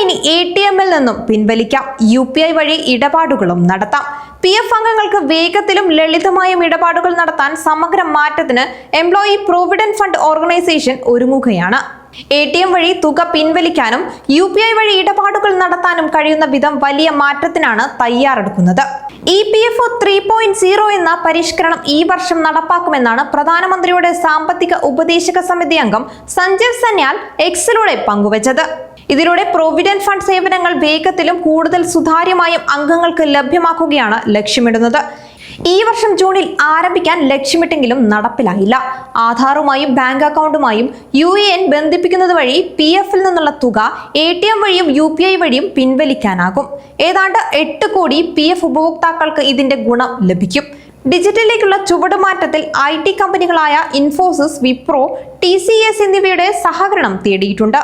ഇനി A T എമ്മിൽ നിന്നും പിൻവലിക്കാം. യു പി ഐ വഴി ഇടപാടുകളും നടത്താം. പി എഫ് അംഗങ്ങൾക്ക് വേഗത്തിലും ലളിതമായും ഇടപാടുകൾ നടത്താൻ സമഗ്ര മാറ്റത്തിന് എംപ്ലോയി പ്രോവിഡന്റ് ഫണ്ട് ഓർഗനൈസേഷൻ ഒരുങ്ങുകയാണ്. എ ടി എം വഴി തുക പിൻവലിക്കാനും യു പി ഐ വഴി ഇടപാടുകൾ നടത്താനും കഴിയുന്ന വിധം വലിയ മാറ്റത്തിനാണ് തയ്യാറെടുക്കുന്നത്. E P F O three point zero എന്ന പരിഷ്കരണം ഈ വർഷം നടപ്പാക്കുമെന്നാണ് പ്രധാനമന്ത്രിയുടെ സാമ്പത്തിക ഉപദേശക സമിതി അംഗം സഞ്ജീവ് സന്യാൽ എക്സിലൂടെ പങ്കുവച്ചത്. ഇതിലൂടെ പ്രൊവിഡന്റ് ഫണ്ട് സേവനങ്ങൾ വേഗത്തിലും കൂടുതൽ സുതാര്യമായും അംഗങ്ങൾക്ക് ലഭ്യമാക്കുകയാണ് ലക്ഷ്യമിടുന്നത്. ഈ വർഷം ജൂണിൽ ആരംഭിക്കാൻ ലക്ഷ്യമിട്ടെങ്കിലും നടപ്പിലായില്ല. ആധാറുമായും ബാങ്ക് അക്കൗണ്ടുമായും യു എ എൻ ബന്ധിപ്പിക്കുന്നത് വഴി പി എഫിൽ നിന്നുള്ള തുക എ ടി എം വഴിയും യു പി ഐ വഴിയും പിൻവലിക്കാനാകും. ഏതാണ്ട് എട്ട് കോടി പി എഫ് ഉപഭോക്താക്കൾക്ക് ഇതിന്റെ ഗുണം ലഭിക്കും. ഡിജിറ്റലിലേക്കുള്ള ചുവടുമാറ്റത്തിൽ I T കമ്പനികളായ Infosys Wipro T C S എന്നിവയുടെ സഹകരണം തേടിയിട്ടുണ്ട്.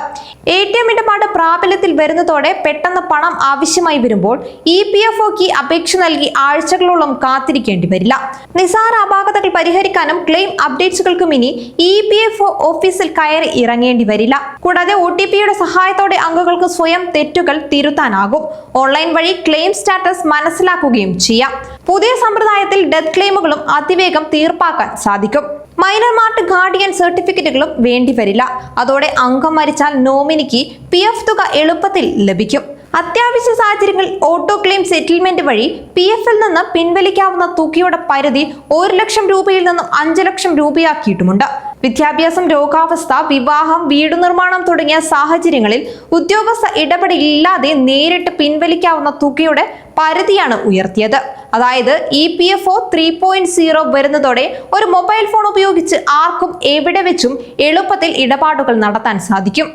എ ടി എം ഇടപാട് പ്രാബല്യത്തിൽ വരുന്നതോടെ പെട്ടെന്ന് പണം ആവശ്യമായി വരുമ്പോൾ ഇ പി എഫ് ഒക്ക് അപേക്ഷ നൽകി ആഴ്ചകളോളം കാത്തിരിക്കേണ്ടി വരില്ല. നിസാര അപാകതകൾ പരിഹരിക്കാനും ക്ലെയിം അപ്ഡേറ്റ്സുകൾക്കും ഇനി ഇ പി എഫ് ഒ ഓഫീസിൽ കയറി ഇറങ്ങേണ്ടി വരില്ല. കൂടാതെ ഒ ടി പിയുടെ സഹായത്തോടെ അംഗങ്ങൾക്ക് സ്വയം തെറ്റുകൾ തിരുത്താനാകും. ഓൺലൈൻ വഴി ക്ലെയിം സ്റ്റാറ്റസ് മനസ്സിലാക്കുകയും ചെയ്യാം. പുതിയ സമ്പ്രദായത്തിൽ ഡെത്ത് ക്ലെയിമുകളും അതിവേഗം തീർപ്പാക്കാൻ സാധിക്കും. മൈനർ മാർട്ട് ഗാർഡിയൻ സർട്ടിഫിക്കറ്റുകളും വേണ്ടിവരില്ല അതോടെ അംഗം മരിച്ചാൽ നോമിനിക്ക് പി എഫ് തുക എളുപ്പത്തിൽ ലഭിക്കും. അത്യാവശ്യ സാഹചര്യങ്ങളിൽ ഓട്ടോ ക്ലെയിം സെറ്റിൽമെന്റ് വഴി പി എഫിൽ നിന്ന് പിൻവലിക്കാവുന്ന തുകയുടെ പരിധി ഒരു ലക്ഷം രൂപയിൽ നിന്നും അഞ്ച് ലക്ഷം രൂപയാക്കിയിട്ടുമുണ്ട്. വിദ്യാഭ്യാസം രോഗാവസ്ഥ വിവാഹം വീടു നിർമ്മാണം തുടങ്ങിയ സാഹചര്യങ്ങളിൽ ഉദ്യോഗസ്ഥ ഇടപെടലില്ലാതെ നേരിട്ട് പിൻവലിക്കാവുന്ന തുകയുടെ പരിധിയാണ് ഉയർത്തിയത്. അതായത് E P F O three point zero വരുന്നതോടെ ഒരു മൊബൈൽ ഫോൺ ഉപയോഗിച്ച് ആർക്കും എവിടെ വെച്ചും എളുപ്പത്തിൽ ഇടപാടുകൾ നടത്താൻ സാധിക്കും.